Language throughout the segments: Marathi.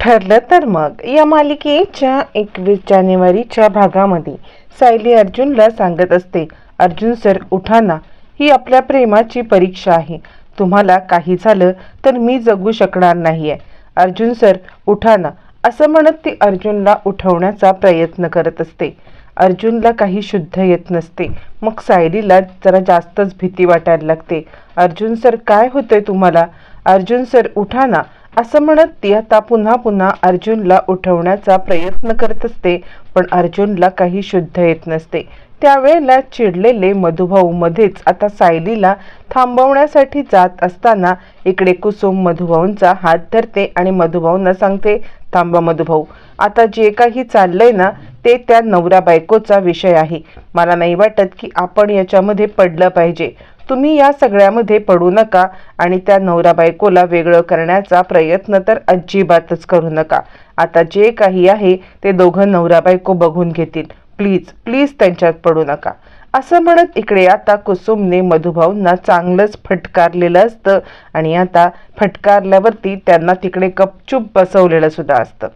ठरलं तर मग. या मालिकेच्या एकवीस जानेवारीच्या भागामध्ये सायली अर्जुनला सांगत असते अर्जुन सर उठाना ही आपल्या प्रेमाची परीक्षा आहे. तुम्हाला काही झालं तर मी जगू शकणार नाही आहे अर्जुन सर उठाना असं म्हणत ती अर्जुनला उठवण्याचा प्रयत्न करत असते. अर्जुनला काही शुद्ध येत नसते. मग सायलीला जरा जास्तच भीती वाटायला लागते. अर्जुन सर काय होतंय तुम्हाला? अर्जुन सर उठाना असं म्हणत ती आता पुन्हा पुन्हा अर्जुनला उठवण्याचा प्रयत्न करत असते पण अर्जुनला काही शुद्ध येत नसते. त्यावेळेला चिडलेले मधुभाऊ मध्येच आता सायलीला थांबवण्यासाठी जात असताना इकडे कुसुम मधुभाऊंचा हात धरते आणि मधुभाऊंना सांगते थांबा मधुभाऊ आता जे काही चाललंय ना ते त्या नवरा बायकोचा विषय आहे. मला नाही वाटत की आपण याच्यामध्ये पडलं पाहिजे. तुम्ही या सगळ्यामध्ये पडू नका आणि त्या नवरा बायकोला वेगळं करण्याचा प्रयत्न तर अजिबातच करू नका. आता जे काही आहे ते दोघं नवरा बायको बघून घेतील. प्लीज प्लीज त्यांच्यात पडू नका. असं म्हणत इकडे आता कुसुमने मधुभाऊंना चांगलंच फटकारलेलं असतं आणि आता फटकारल्यावरती त्यांना तिकडे गपचूप बसवलेलं सुद्धा असतं.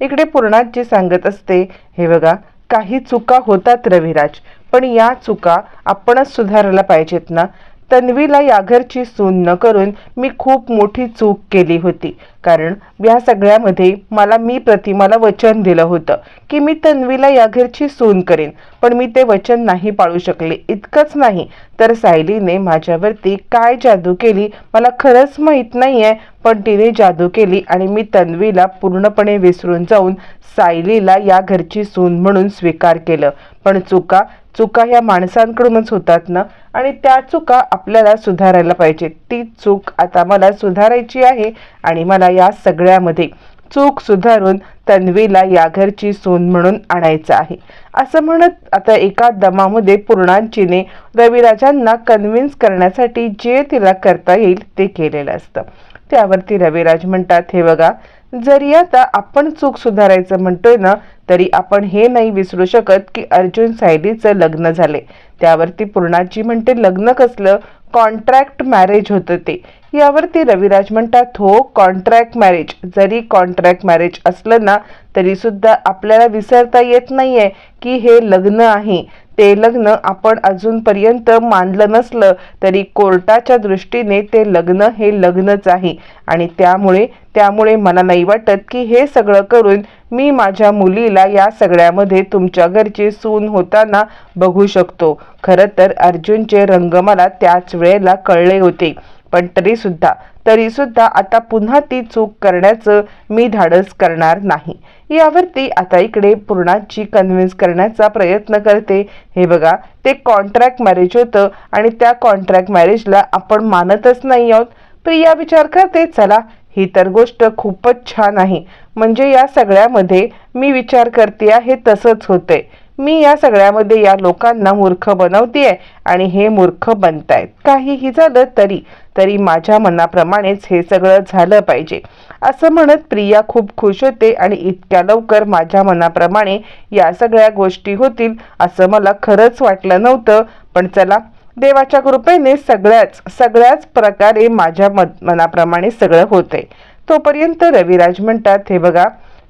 इकडे पूर्णाजी सांगत असते हे बघा काही चुका होतात रविराज. पण या चुका आपणच सुधारायला पाहिजेत ना? तन्वीला या घरची सून न करून मी खूप मोठी चूक केली होती. कारण या सगळ्यामध्ये मला मी प्रतिमाला वचन दिलं होतं की मी तन्वीला या घरची सून करेन. पण मी ते वचन नाही पाळू शकले. इतकंच नाही. तर सायलीने माझ्यावरती काय जादू केली मला खरंच माहीत नाही आहे पण तिने जादू केली आणि मी तन्वीला पूर्णपणे विसरून जाऊन सायलीला या घरची सून म्हणून स्वीकार केलं. पण चुका चुका ह्या माणसांकडूनच होतात ना? आणि त्या चुका आपल्याला सुधारायला पाहिजे. ती चूक आता मला सुधारायची आहे आणि मला या सगळ्यामध्ये चूक सुधारून तन्वीला या घरची सून म्हणून आणायचं आहे. असं म्हणत आता एका दमामध्ये पूर्णांचीने रविराजांना कन्व्हिन्स करण्यासाठी जे तिला करता येईल ते केलेलं असतं. त्यावरती रविराज म्हणतात हे बघा जरी आता आपण चूक सुधारायचं म्हणतोय ना तरी आपण हे नाही विसरू शकत की अर्जुन सायलीचं लग्न झाले. त्यावरती पूर्णाची म्हणते लग्न कसलं? कॉन्ट्रॅक्ट मॅरेज होतं ते. यावरती रविराज म्हणतात हो कॉन्ट्रॅक्ट मॅरेज जरी कॉन्ट्रॅक्ट मॅरेज असलं ना तरीसुद्धा आपल्याला विसरता येत नाही आहे की हे लग्न आहे. ते लग्न आपण अजूनपर्यंत मानलं नसलं तरी कोर्टाच्या दृष्टीने ते लग्न हे लग्नच आहे. आणि त्यामुळे त्यामुळे मला नाही वाटत की हे सगळं करून मी माझ्या मुलीला या सगळ्यामध्ये तुमच्या घरची सून होताना बघू शकतो. खरं तर अर्जुनचे रंग मला त्याच वेळेला कळले होते. पण तरीसुद्धा तरी सुद्धा आता पुन्हा ती चूक करण्याचं मी धाडस करणार नाही. यावरती आता इकडे पूर्णाची कन्व्हिन्स करण्याचा प्रयत्न करते. हे बघा ते कॉन्ट्रॅक्ट मॅरेज होतं आणि त्या कॉन्ट्रॅक्ट मॅरेजला आपण मानतच नाही आहोत. प्रिया विचार करते चला ही तर गोष्ट खूपच छान आहे. म्हणजे या सगळ्यामध्ये मी विचार करते आहे तसंच होतंय. मी या सगळ्यामध्ये या लोकांना मूर्ख बनवतेय आणि हे मूर्ख बनतायत. काहीही झालं तरी तरी माझ्या मनाप्रमाणेच हे सगळं झालं पाहिजे. असं म्हणत प्रिया खूप खुश होते आणि इतक्या लवकर माझ्या मनाप्रमाणे या सगळ्या गोष्टी होतील असं मला खरंच वाटलं नव्हतं. पण चला देवाच्या कृपेने सगळ्याच सगळ्याच प्रकारे माझ्या मनाप्रमाणे सगळं होते तोपर्यंत रविराज म्हणतात हे बघा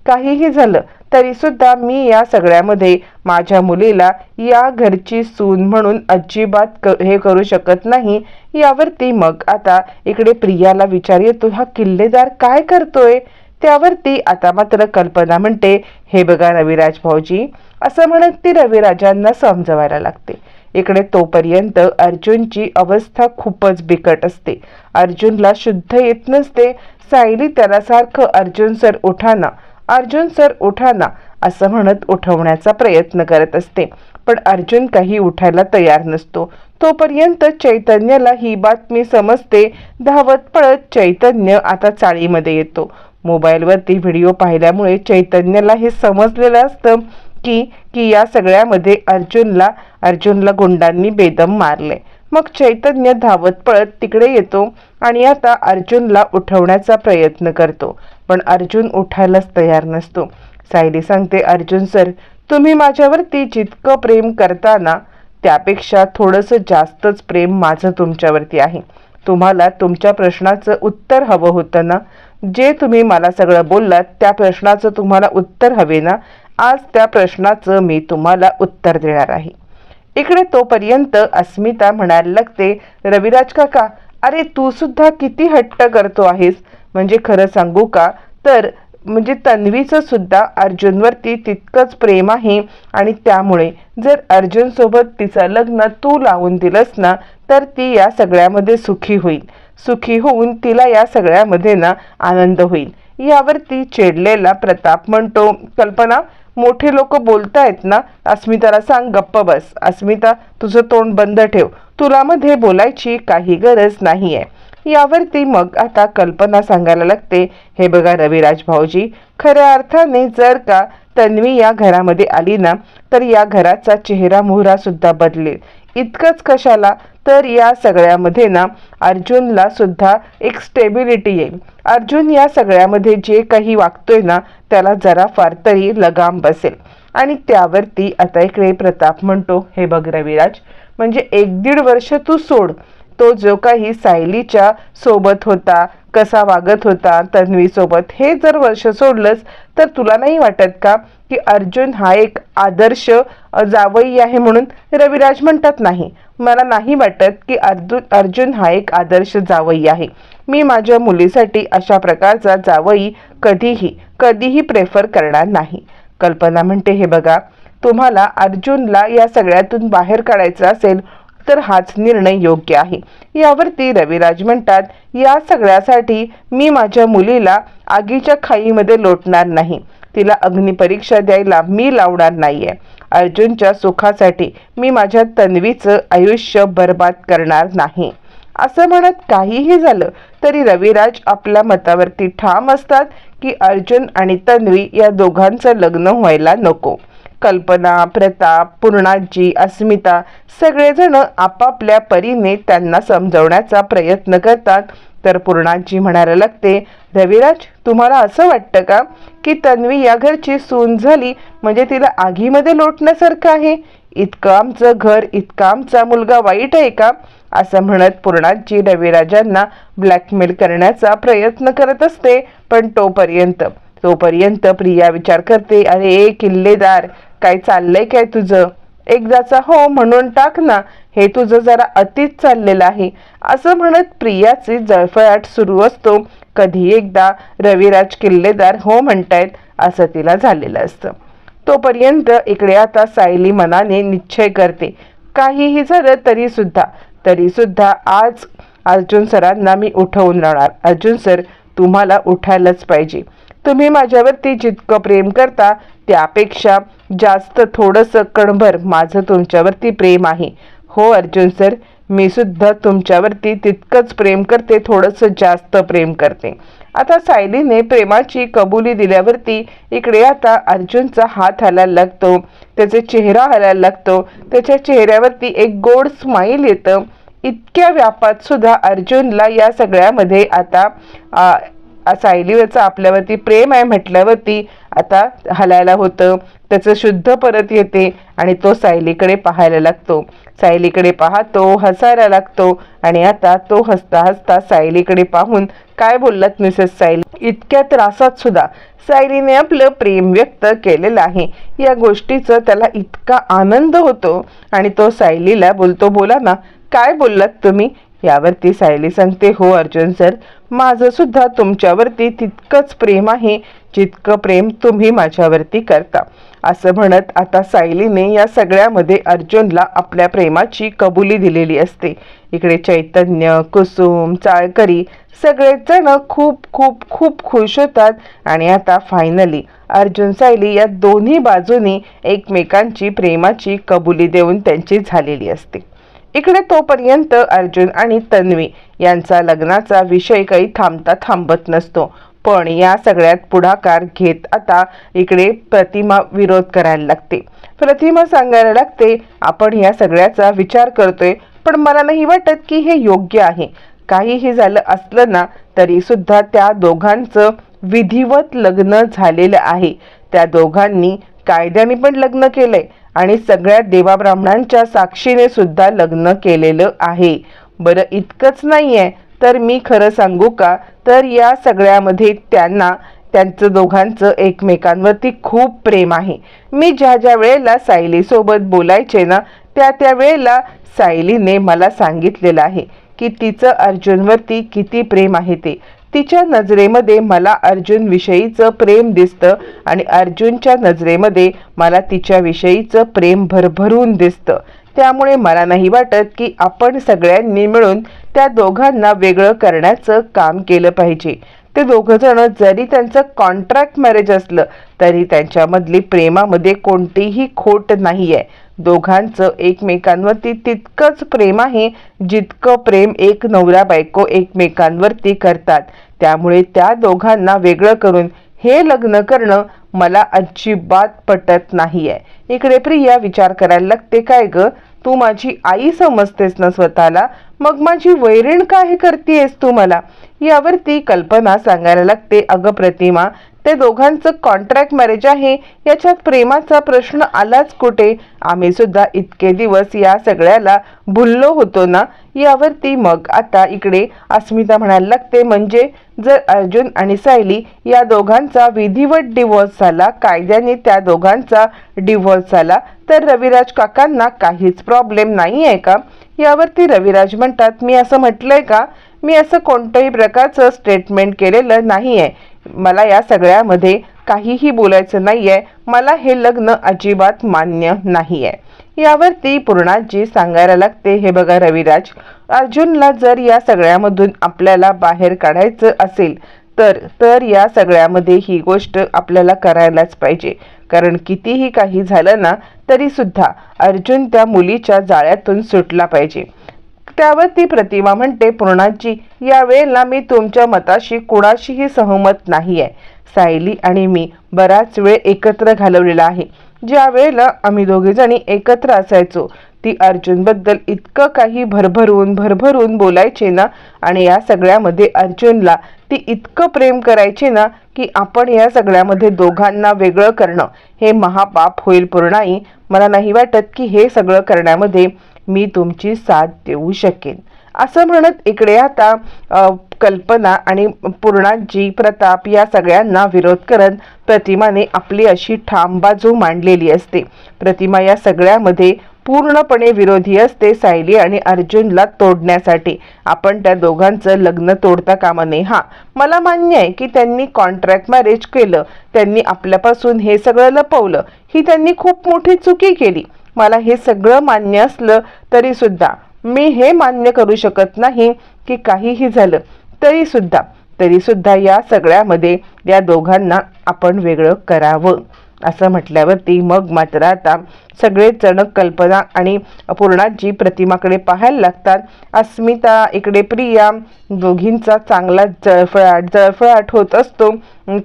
काहीही झालं तरी सुद्धा मी या सगळ्यामध्ये माझ्या मुलीला या घरची सून म्हणून अजिबात हे करू शकत नाही यावरती मग आता इकडे प्रियाला विचार येतो हा किल्लेदार काय करतोय? त्यावरती आता मात्र कल्पना म्हणते हे बघा रविराज भाऊजी असं म्हणत ती रविराजांना समजवायला लागते. इकडे तोपर्यंत अर्जुनची अवस्था खूपच बिकट असते. अर्जुनला शुद्ध येत नसते. सायली त्याला सारखं अर्जुन सर उठाना अर्जुन सर उठाना असं म्हणत उठवण्याचा प्रयत्न करत असते. पण अर्जुन काही उठायला तयार नसतो. तोपर्यंत चैतन्याला ही बातमी समजते. धावत पळत चैतन्य आता चाळीमध्ये येतो. मोबाईलवरती व्हिडिओ पाहिल्यामुळे चैतन्याला हे समजलेलं असतं की की या सगळ्यामध्ये अर्जुनला अर्जुनला गुंडांनी बेदम मारले मग चैतन्य धावत पळत तिकडे येतो आणि आता अर्जुनला उठवण्याचा प्रयत्न करतो. पण अर्जुन उठायलाच तयार नसतो. सायली सांगते अर्जुन सर तुम्ही माझ्यावरती जितकं प्रेम करताना त्यापेक्षा थोडंसं जास्तच प्रेम माझं तुमच्यावरती आहे. तुम्हाला तुमच्या प्रश्नाचं उत्तर हवं होतं ना? जे तुम्ही मला सगळं बोललात त्या प्रश्नाचं तुम्हाला उत्तर हवे ना? आज त्या प्रश्नाचं मी तुम्हाला उत्तर देणार आहे. इकडे तोपर्यंत अस्मिता म्हणायला लागते रविराज काका अरे तू सुद्धा किती हट्ट करतो आहेस? म्हणजे खरं सांगू का? तर म्हणजे तन्वीचं सुद्धा अर्जुनवरती तितकंच प्रेम आहे. आणि त्यामुळे जर अर्जुनसोबत तिचं लग्न तू लावून दिलंस ना तर ती या सगळ्यामध्ये सुखी होईल. सुखी होऊन तिला या सगळ्यामध्ये ना आनंद होईल. यावरती चिडलेला प्रताप म्हणतो कल्पना मोठे लोक बोलतायत ना अस्मिताला सांग गप्प बस. अस्मिता तुझं तोंड बंद ठेव. तुला मध्ये बोलायची काही गरज नाही आहे यावरती मग आता कल्पना सांगायला लागते. हे बघा रविराज भाऊजी खऱ्या अर्थाने जर का तन्वी या घरामध्ये आली ना तर या घराचा चेहरा मोहरा सुद्धा बदलेल. इतकंच कशाला? तर या सगळ्यामध्ये ना अर्जुनला सुद्धा एक स्टेबिलिटी येईल. अर्जुन या सगळ्यामध्ये जे काही वागतोय ना त्याला जरा फार तरी लगाम बसेल. आणि त्यावरती आता इकडे प्रताप म्हणतो हे बघ रविराज म्हणजे एक दीड वर्ष तू सोड. तो जो काही सायलीच्या सोबत होता कसा वागत होता तन्वीसोबत हे जर वर्ष सोडलंस तर तुला नाही वाटत का की अर्जुन हा एक आदर्श जावई आहे म्हणून रविराज म्हणतात नाही? मला नाही वाटत की अर्जुन अर्जुन हा एक आदर्श जावई आहे. मी माझ्या मुलीसाठी अशा प्रकारचा जावई कधीही कधीही प्रेफर करणार नाही. कल्पना म्हणते हे बघा तुम्हाला अर्जुनला या सगळ्यातून बाहेर काढायचं असेल तर हाच निर्णय योग्य आहे. यावरती रविराज म्हणतात या सगळ्यासाठी मी माझ्या मुलीला आगीच्या खाईमध्ये लोटणार नाही. तिला अग्निपरीक्षा द्यायला मी लावणार नाहीये. अर्जुनच्या सुखासाठी मी माझ्या तन्वीचं आयुष्य बर्बाद करणार नाही. असं म्हणत काहीही झालं तरी रविराज आपल्या मतावरती ठाम असतात की अर्जुन आणि तन्वी या दोघांचं लग्न व्हायला नको. कल्पना प्रताप पूर्णाजी अस्मिता सगळेजण आपापल्या परीने त्यांना समजवण्याचा प्रयत्न करतात. तर पूर्णाजी म्हणायला लागते रविराज तुम्हाला असं वाटतं का की तन्वी या घरची सून झाली म्हणजे तिला आगीमध्ये लोटण्यासारखं आहे? इतकं आमचं घर इतका आमचा मुलगा वाईट आहे का? असं म्हणत पूर्णाजी रविराजांना ब्लॅकमेल करण्याचा प्रयत्न करत असते. पण तोपर्यंत तोपर्यंत प्रिया विचार करते अरे किल्लेदार काय चाललंय काय तुझं? एकदाचा हो म्हणून टाक ना हे तुझं जरा अतिच चाललेलं आहे. असं म्हणत प्रियाची जळफळाट सुरू असतो. कधी एकदा रविराज किल्लेदार हो म्हणतायत असं तिला झालेलं असतं. तोपर्यंत इकडे आता सायली मनाने निश्चय करते. काहीही झालं तरी सुद्धा तरी सुद्धा आज अर्जुन सरांना मी उठवून राहणार अर्जुन सर तुम्हाला उठायलाच पाहिजे. तुम्ही माझ्यावरती जितकं प्रेम करता त्यापेक्षा जास्त थोडंसं कणभर माझं तुमच्यावरती प्रेम आहे. हो अर्जुन सर मी सुद्धा तुमच्यावरती तितकंच प्रेम करते थोडंसं जास्त प्रेम करते. आता सायलीने प्रेमाची कबुली दिल्यावरती इकडे आता अर्जुनचा हात हलायला लागतो. त्याचे चेहरा हलायला लागतो. त्याच्या चेहऱ्यावरती एक गोड स्माईल येतं. इतक्या व्यापात सुद्धा अर्जुनला या सगळ्यामध्ये आता सायलीवरचं आपल्यावरती प्रेम आहे म्हटल्यावरती आता हलायला होतं. त्याचं शुद्ध परत येते आणि तो सायलीकडे पाहायला लागतो. सायलीकडे पाहतो हसायला लागतो आणि आता तो हसता हसता सायलीकडे पाहून काय बोललात मिसेस सायली? इतक्या त्रासात सुद्धा सायलीने आपलं प्रेम व्यक्त केलेलं आहे. या गोष्टीचं त्याला इतका आनंद होतो आणि तो सायलीला बोलतो बोला ना काय बोललात तुम्ही? यावरती सायली सांगते हो अर्जुन सर माझं सुद्धा तुमच्यावरती तितकंच प्रेम आहे जितकं प्रेम तुम्ही माझ्यावरती करता. असं म्हणत आता सायलीने या सगळ्यामध्ये अर्जुनला आपल्या प्रेमाची कबुली दिलेली असते. इकडे चैतन्य कुसुम चाळकरी सगळेजण खूप खूप खूप खुश होतात आणि आता फायनली अर्जुन सायली या दोन्ही बाजूनी एकमेकांची प्रेमाची कबुली देऊन त्यांची झालेली असते. इकडे तोपर्यंत अर्जुन आणि तन्वी यांचा लग्नाचा विषय काही थांबता थांबत नसतो. पण या सगळ्यात पुढाकार घेत आता इकडे प्रतिमा विरोध करायला लागते. प्रतिमा सांगायला लागते आपण या सगळ्याचा विचार करतोय पण मला नाही वाटत की हे योग्य आहे. काहीही झालं असलं ना तरी सुद्धा त्या दोघांचं विधिवत लग्न झालेलं आहे. त्या दोघांनी कायद्याने पण लग्न केलंय. आणि सगळ्या देवाब्राह्मणांच्या साक्षीने सुद्धा लग्न केलेलं आहे. बरं इतकंच नाही आहे तर मी खरं सांगू का? तर या सगळ्यामध्ये त्यांना त्यांचं दोघांचं एकमेकांवरती खूप प्रेम आहे. मी ज्या ज्या वेळेला सायलीसोबत बोलायचे ना त्या त्या वेळेला सायलीने मला सांगितलेलं आहे की तिचं अर्जुनवरती किती प्रेम आहे ते. तिच्या नजरेमध्ये मला अर्जुनविषयीचं प्रेम दिसतं आणि अर्जुनच्या नजरेमध्ये मला तिच्याविषयीचं प्रेम भरभरून दिसतं. त्यामुळे मला नाही वाटत की आपण सगळ्यांनी मिळून त्या दोघांना वेगळं करण्याचं काम केलं पाहिजे. ते दोघंजणं जरी त्यांचं कॉन्ट्रॅक्ट मॅरेज असलं तरी त्यांच्यामधली प्रेमामध्ये कोणतीही खोट नाही आहे दोघांचं एकमेकांवरती तितकंच प्रेम आहे जितकं प्रेम एक नवरा बायको एकमेकांवरती करतात. त्यामुळे त्या दोघांना वेगळं करून हे लग्न करणं मला अजिबात पटत नाही आहे इकडे प्रिया विचार करायला लागते काय ग? तू माझी आई समजतेस ना स्वतःला? मग माझी वैरीण काय करतेस तू मला? यावरती कल्पना सांगायला लागते अगं प्रतिमा ते दोघांचं कॉन्ट्रॅक्ट मॅरेज आहे याच्यात प्रेमाचा प्रश्न आलाच कुठे? आम्ही सुद्धा इतके दिवस या सगळ्याला भुललो होतो ना? यावरती मग आता इकडे अस्मिता म्हणायला लागते म्हणजे जर अर्जुन आणि सायली या दोघांचा विधिवत डिवोर्स झाला कायद्याने त्या दोघांचा डिवोर्स झाला तर रविराज काकांना काहीच प्रॉब्लेम नाही आहे का? यावरती रविराज म्हणतात मी असं म्हटलंय का? मी असं कोणत्याही प्रकारचं स्टेटमेंट केलेलं नाही आहे मला या सगळ्यामध्ये काहीही बोलायचं नाही आहे मला हे लग्न अजिबात मान्य नाही आहे यावरती पूर्णाजी सांगायला लागते हे बघा रविराज अर्जुनला जर या सगळ्यामधून आपल्याला बाहेर काढायचं असेल तर तर या सगळ्यामध्ये ही गोष्ट आपल्याला करायलाच पाहिजे. कारण कितीही काही झालं ना तरीसुद्धा अर्जुन त्या मुलीच्या जाळ्यातून सुटला पाहिजे. त्यावर ती प्रतिमा म्हणते पूर्णाची या वेळेला मी तुमच्या मताशी कुणाशीही सहमत नाही आहे सायली आणि मी बराच वेळ एकत्र घालवलेला आहे. ज्या वेळेला आम्ही दोघेजणी एकत्र असायचो ती अर्जुनबद्दल इतकं काही भरभरून भरभरून बोलायचे ना आणि या सगळ्यामध्ये अर्जुनला ती इतकं प्रेम करायची ना की आपण या सगळ्यामध्ये दोघांना वेगळं करणं हे महापाप होईल पूर्णाई. मला नाही वाटत की हे सगळं करण्यामध्ये मी तुमची साथ देऊ शकेन. असं म्हणत इकडे आता कल्पना आणि पूर्णाजी प्रताप या सगळ्यांना विरोध करत प्रतिमाने आपली अशी ठाम बाजू मांडलेली असते. प्रतिमा या सगळ्यामध्ये पूर्णपणे विरोधी असते सायली आणि अर्जुनला तोडण्यासाठी. आपण त्या दोघांचं लग्न तोडता कामा नये. हा मला मान्य आहे की त्यांनी कॉन्ट्रॅक्ट मॅरेज केलं. त्यांनी आपल्यापासून हे सगळं लपवलं. ही त्यांनी खूप मोठी चुकी केली. मला हे सगळं मान्य असलं तरी सुद्धा मी हे मान्य करू शकत नाही की काहीही झालं तरी सुद्धा तरी सुद्धा या सगळ्यामध्ये या दोघांना आपण वेगळं करावं. असं म्हटल्यावरती मग मात्र आता सगळे जण कल्पना आणि पूर्णाजी प्रतिमाकडे पाहायला लागतात. अस्मिता इकडे प्रिया दोघींचा चांगला जळफळाट जळफळाट होत असतो.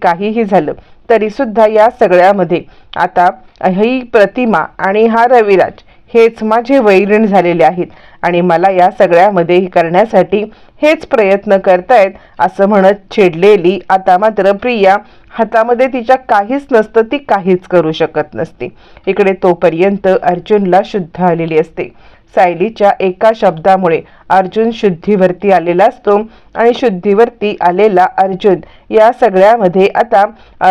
काहीही झालं तरी सुद्धा या सगळ्यामध्ये. आता ही प्रतिमा आणि हा रविराज हेच माझे वैरण झालेले आहेत आणि मला या सगळ्यामध्ये करण्यासाठी हेच प्रयत्न करतायत असं म्हणत चिडलेली आता मात्र प्रिया हातामध्ये तिच्या काहीच नसतं ती काहीच करू शकत नसते. इकडे तोपर्यंत अर्जुनला शुद्ध आलेली असते. सायलीच्या एका शब्दामुळे अर्जुन शुद्धीवरती आलेला असतो आणि शुद्धीवरती आलेला अर्जुन या सगळ्यामध्ये आता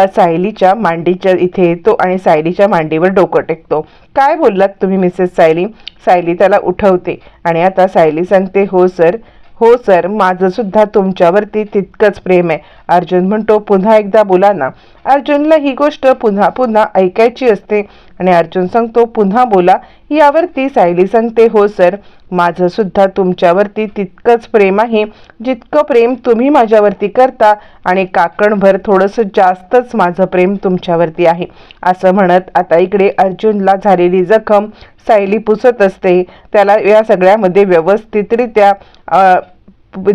सायलीच्या मांडीच्या इथे येतो आणि सायलीच्या मांडीवर डोकं टेकतो. काय बोललात तुम्ही मिसेस सायली? सायली त्याला उठवते आणि आता सायली सांगते हो सर. हो सर माझंसुद्धा तुमच्यावरती तितकंच प्रेम आहे. अर्जुन म्हणतो पुन्हा एकदा बोला ना. अर्जुनला ही गोष्ट पुन्हा पुन्हा ऐकायची असते. आणि अर्जुन सांगतो पुन्हा बोला यावरती सायली सांगते हो सर माझं सुद्धा तुमच्यावरती तितकंच प्रेम आहे. जितकं प्रेम तुम्ही माझ्यावरती करता आणि काकणभर थोडंसं जास्तच माझं प्रेम तुमच्यावरती आहे. असं म्हणत आता इकडे अर्जुनला झालेली जखम सायली पुसत असते. त्याला या सगळ्यामध्ये व्यवस्थितरित्या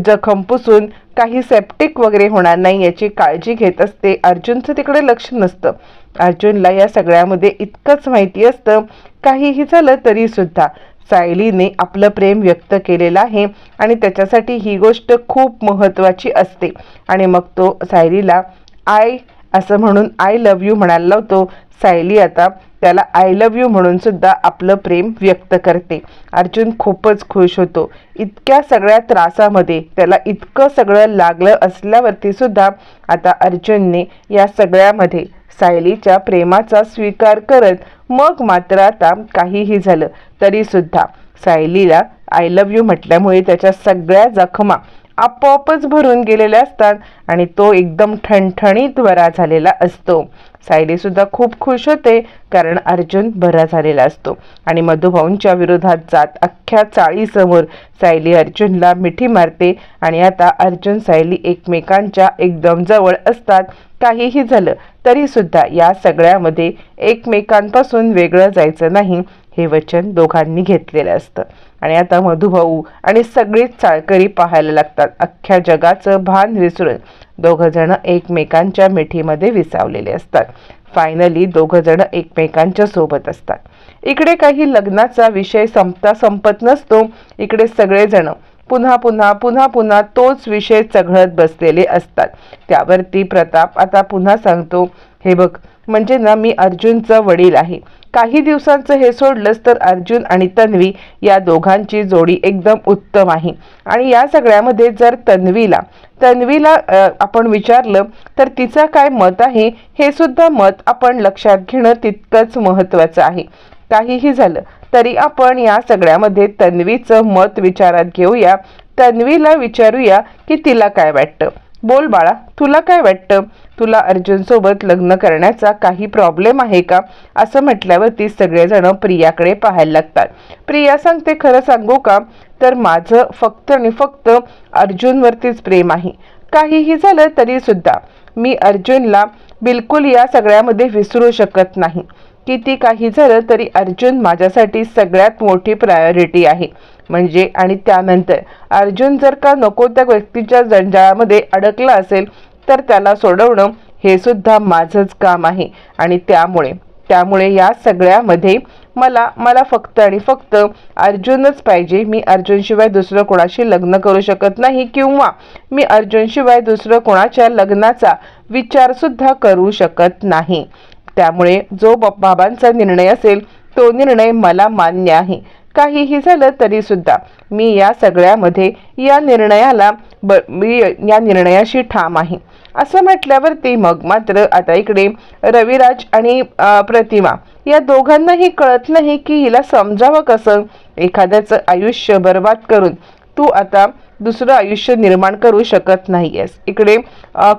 जखम पुसून काही सेप्टिक वगैरे होणार नाही याची काळजी घेत असते. अर्जुनचं तिकडे लक्ष नसतं. अर्जुनला या सगळ्यामध्ये इतकंच माहिती असतं. काहीही झालं तरी सुद्धा सायलीने आपलं प्रेम व्यक्त केलेलं आहे आणि त्याच्यासाठी ही गोष्ट खूप महत्त्वाची असते. आणि मग तो सायलीला आय असं म्हणून आय लव्ह यू म्हणायला लावतो. सायली आता त्याला आय लव्ह यू म्हणून सुद्धा आपलं प्रेम व्यक्त करते. अर्जुन खूपच खुश होतो. इतक्या सगळ्या त्रासामध्ये त्याला इतकं सगळं लागलं असल्यावरती सुद्धा आता अर्जुनने या सगळ्यामध्ये सायलीच्या प्रेमाचा स्वीकार करत मग मात्र आता काहीही झालं. तरीसुद्धा सायलीला आय लव्ह यू म्हटल्यामुळे त्याच्या सगळ्या जखमा आपोआपच भरून गेलेले असतात आणि तो एकदम ठणठणीत बरा झालेला असतो. सायलीसुद्धा खूप खुश होते कारण अर्जुन बरा झालेला असतो आणि मधुभाऊंच्या विरोधात जात अख्ख्या चाळीसमोर सायली अर्जुनला मिठी मारते आणि आता अर्जुन सायली एकमेकांच्या एकदम जवळ असतात. काहीही झालं तरीसुद्धा या सगळ्यामध्ये एकमेकांपासून वेगळं जायचं नाही हे वचन दोघांनी घेतलेलं असतं. आणि आता मधुभाऊ आणि सगळीच चाळकरी पाहायला लागतात. अख्ख्या जगाचं भान विसरून दोघंजणं एकमेकांच्या मिठीमध्ये विसावलेले असतात. फायनली दोघंजणं एकमेकांच्या सोबत असतात. इकडे काही लग्नाचा विषय संपता संपत नसतो. इकडे सगळेजणं पुन्हा पुन्हा पुन्हा पुन्हा तोच विषय चघळत बसलेले असतात. त्यावरती प्रताप आता पुन्हा सांगतो हे बघ म्हणजे ना मी अर्जुनचा वडील आहे. काही दिवसांचं हे सोडलंच तर अर्जुन आणि तन्वी या दोघांची जोडी एकदम उत्तम आहे. आणि या सगळ्यामध्ये जर तन्वीला तन्वीला आपण विचारलं तर तिचं काय मत आहे? हे सुद्धा मत आपण लक्षात घेणं तितकंच महत्त्वाचं आहे. काहीही झालं तरी आपण या सगळ्यामध्ये तन्वीचं मत विचारात घेऊया. तन्वीला विचारूया की तिला काय वाटतं? बोल बाळा तुला काय वाटतं? तुला अर्जुनसोबत लग्न करण्याचा काही प्रॉब्लेम आहे का? असं म्हटल्यावरती सगळेजण प्रियाकडे पाहायला लागतात. प्रिया सांगते खरं सांगू का? तर माझं फक्त आणि फक्त अर्जुनवरतीच प्रेम आहे. काहीही झालं तरीसुद्धा मी अर्जुनला बिलकुल या सगळ्यामध्ये विसरू शकत नाही. किती काही झालं तरी अर्जुन माझ्यासाठी सगळ्यात मोठी प्रायोरिटी आहे. म्हणजे आणि त्यानंतर अर्जुन जर का नको त्या व्यक्तीच्या जंजाळामध्ये अडकला असेल तर त्याला सोडवणं हे सुद्धा माझंच काम आहे. आणि त्यामुळे त्यामुळे या सगळ्यामध्ये मला मला फक्त आणि फक्त अर्जुनच पाहिजे. मी अर्जुनशिवाय दुसरं कोणाशी लग्न करू शकत नाही किंवा मी अर्जुनशिवाय दुसरं कोणाच्या लग्नाचा विचारसुद्धा करू शकत नाही. त्यामुळे जो बाबांचा निर्णय असेल तो निर्णय मला मान्य आहे. काहीही झालं तरी सुद्धा मी या सगळ्यामध्ये या निर्णयाला ब मी या निर्णयाशी ठाम आहे. असं म्हटल्यावरती मग मात्र आता इकडे रविराज आणि प्रतिमा या दोघांनाही कळत नाही की हिला समजावं कसं? एखाद्याचं आयुष्य बर्बाद करून तू आता दुसरं आयुष्य निर्माण करू शकत नाही आहेस इकडे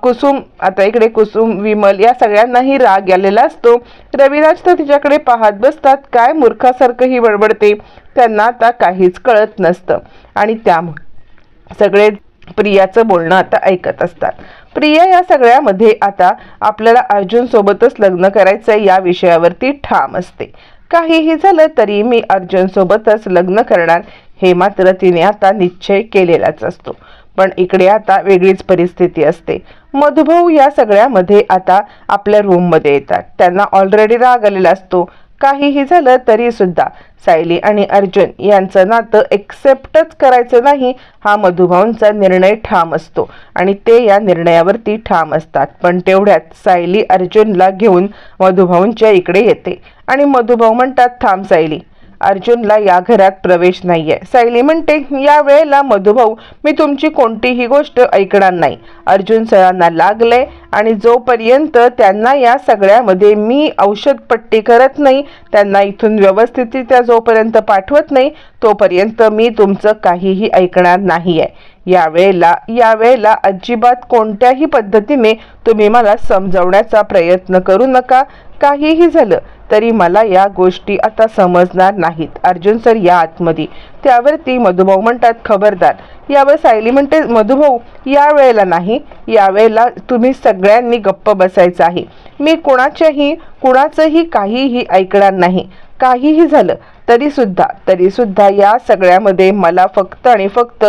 कुसुम आता इकडे कुसुम विमल या सगळ्यांनाही राग आलेला असतो. रविराज तर तिच्याकडे पाहत बसतात काय मूर्खासारखं ही बडबडते त्यांना आता काहीच कळत नसतं. आणि त्यामुळे सगळे प्रियाचं बोलणं आता ऐकत असतात. प्रिया या सगळ्यामध्ये आता आपल्याला अर्जुन सोबतच लग्न करायचं या विषयावरती ठाम असते. काहीही झालं तरी मी अर्जुन सोबतच लग्न करणार हे मात्र तिने आता निश्चय केलेलाच असतो. पण इकडे आता वेगळीच परिस्थिती असते. मधुभाऊ या सगळ्यामध्ये आता आपल्या रूममध्ये येतात. त्यांना ऑलरेडी राग आलेला असतो. काहीही झालं तरी सुद्धा सायली आणि अर्जुन यांचं नातं एक्सेप्टच करायचं नाही हा मधुभाऊंचा निर्णय ठाम असतो. आणि ते या निर्णयावरती ठाम असतात. पण तेवढ्यात सायली अर्जुनला घेऊन मधुभाऊंच्या इकडे येते. आणि मधुभाऊ म्हणतात थांब सायली अर्जुनला या घरात प्रवेश नाहीये. सायली म्हणते या वेळेला मधुभाऊ मी तुमची कोणतीही गोष्ट ऐकणार नाही. अर्जुन सरांना लागले आणि जोपर्यंत त्यांना या सगळ्यामध्ये मी औषधपट्टी करत नाही त्यांना इथून व्यवस्थितरित्या जोपर्यंत पाठवत नाही तोपर्यंत मी तुमचं काहीही ऐकणार नाही आहे यावेळेला यावेळेला अजिबात कोणत्याही पद्धतीने तुम्ही मला समजवण्याचा प्रयत्न करू नका. काहीही झालं तरी मला या गोष्टी आता समजणार नाहीत. अर्जुन सर या आतमध्ये. त्यावरती मधुभाऊ म्हणतात खबरदार. यावर सायली म्हणते मधुभाऊ या वेळेला नाही. यावेळेला तुम्ही सगळ्यांनी गप्प बसायचं आहे. मी कुणाच्याही कुणाचंही काहीही ऐकणार नाही. काहीही झालं तरी सुद्धा तरी सुद्धा या सगळ्यामध्ये मला फक्त आणि फक्त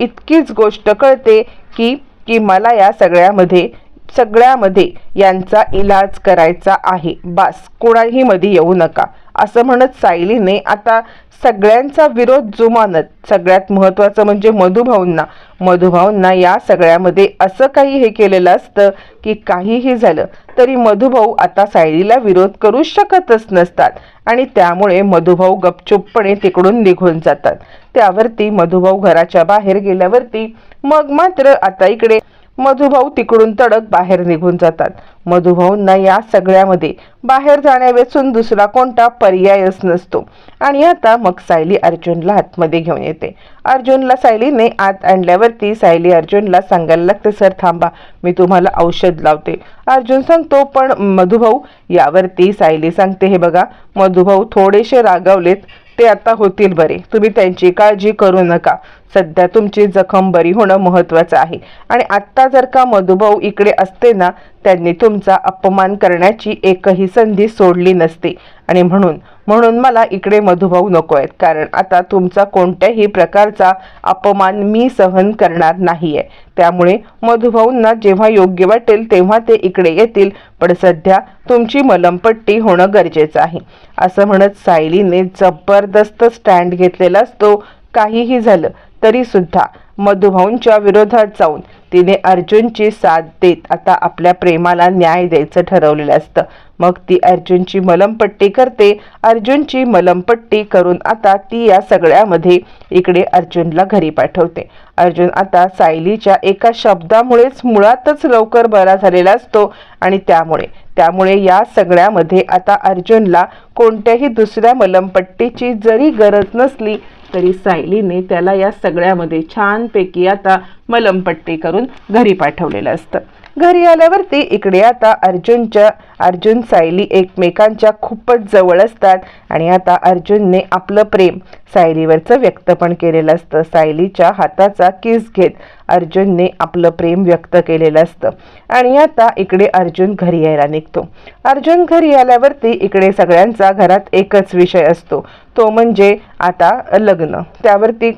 इतकीच गोष्ट कळते की की मला या सगळ्यामध्ये सगळ्यामध्ये यांचा इलाज करायचा आहे. बास कोणाही मध्ये येऊ नका. असं म्हणत सायलीने आता सगळ्यांचा विरोध जुमानत. सगळ्यात महत्त्वाचं म्हणजे मधुभाऊंना. मधुभाऊंना या सगळ्यामध्ये असं काही हे केलेलं असतं की काहीही झालं तरी मधुभाऊ आता सायलीला विरोध करू शकतच नसतात. आणि त्यामुळे मधुभाऊ गपचूपपणे तिकडून निघून जातात. त्यावरती मधुभाऊ घराच्या बाहेर गेल्यावरती मग मात्र आता इकडे मधुभाऊ तिकडून तडक बाहेर निघून जातात. मधुभाऊंना या सगळ्यामध्ये बाहेर जाण्यावेसून दुसरा कोणता पर्यायच नसतो. आणि आता मग सायली अर्जुनला आतमध्ये घेऊन येते. अर्जुनला सायलीने आत आणल्यावरती सायली अर्जुनला सांगायला लागते सर थांबा मी तुम्हाला औषध लावते. अर्जुन सांगतो पण मधुभाऊ यावरती सायली सांगते हे बघा मधुभाऊ थोडेसे रागावलेत ते आता होतील बरे. तुम्ही त्यांची काळजी करू नका. सध्या तुमची जखम बरी होणं महत्त्वाचं आहे. आणि आत्ता जर का मधुभाऊ इकडे असते ना त्यांनी तुमचा अपमान करण्याची एकही संधी सोडली नसती. आणि म्हणून म्हणून मला इकडे मधुभाऊ नको आहेत कारण आता तुमचा कोणत्याही प्रकारचा अपमान मी सहन करणार नाही आहे त्यामुळे मधुभाऊंना जेव्हा योग्य वाटेल तेव्हा ते इकडे येतील पण सध्या तुमची मलमपट्टी होणं गरजेचं आहे. असं म्हणत सायलीने जबरदस्त स्टँड घेतलेला असतो. काहीही झालं तरी सुद्धा मधुभाऊंच्या विरोधात जाऊन तिने अर्जुनची साथ देत आता आपल्या प्रेमाला न्याय द्यायचं ठरवलेलं असतं. मग ती अर्जुनची मलमपट्टी करते. अर्जुनची मलमपट्टी करून आता ती या सगळ्यामध्ये इकडे अर्जुनला घरी पाठवते. अर्जुन आता सायलीच्या एका शब्दामुळेच मुळातच लवकर बरा झालेला असतो आणि त्यामुळे त्यामुळे या सगळ्यामध्ये आता अर्जुनला कोणत्याही दुसऱ्या मलमपट्टीची जरी गरज नसली तरी सायलीने त्याला या सगळ्यामध्ये छानपैकी आता मलमपट्टी करून घरी पाठवलेलं असतं. घरी आल्यावरती इकडे आता अर्जुनच्या अर्जुन सायली एकमेकांच्या खूपच जवळ असतात आणि आता अर्जुनने आपलं प्रेम सायलीवरचं व्यक्त पण केलेलं असतं. सायलीच्या हाताचा किस घेत अर्जुनने आपलं प्रेम व्यक्त केलेलं असतं. आणि आता इकडे अर्जुन घरी यायला निघतो. अर्जुन घरी आल्यावरती इकडे सगळ्यांचा घरात एकच विषय असतो. तो म्हणजे आता लग्न. त्यावरती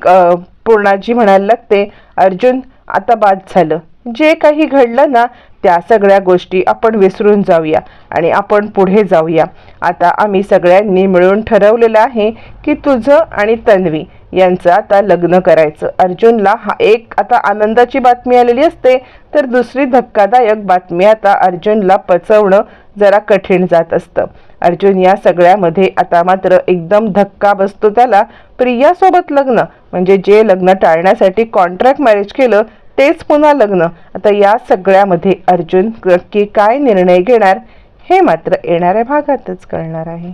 पूर्णाजी म्हणायला लागते अर्जुन आता बाद झालं. जे काही घडलं ना त्या सगळ्या गोष्टी आपण विसरून जाऊया आणि आपण पुढे जाऊया. आता आम्ही सगळ्यांनी मिळून ठरवलेलं आहे की तुझं आणि तन्वी यांचं आता लग्न करायचं. अर्जुनला हा एक आता आनंदाची बातमी आलेली असते तर दुसरी धक्कादायक बातमी आता अर्जुनला पचवणं जरा कठीण जात असतं. अर्जुन या सगळ्यामध्ये आता मात्र एकदम धक्का बसतो त्याला. प्रियासोबत लग्न म्हणजे जे लग्न टाळण्यासाठी कॉन्ट्रॅक्ट मॅरेज केलं तेच पुन्हा लग्न. आता या सगळ्यामध्ये अर्जुन नक्की काय निर्णय घेणार हे मात्र येणाऱ्या भागातच कळणार आहे.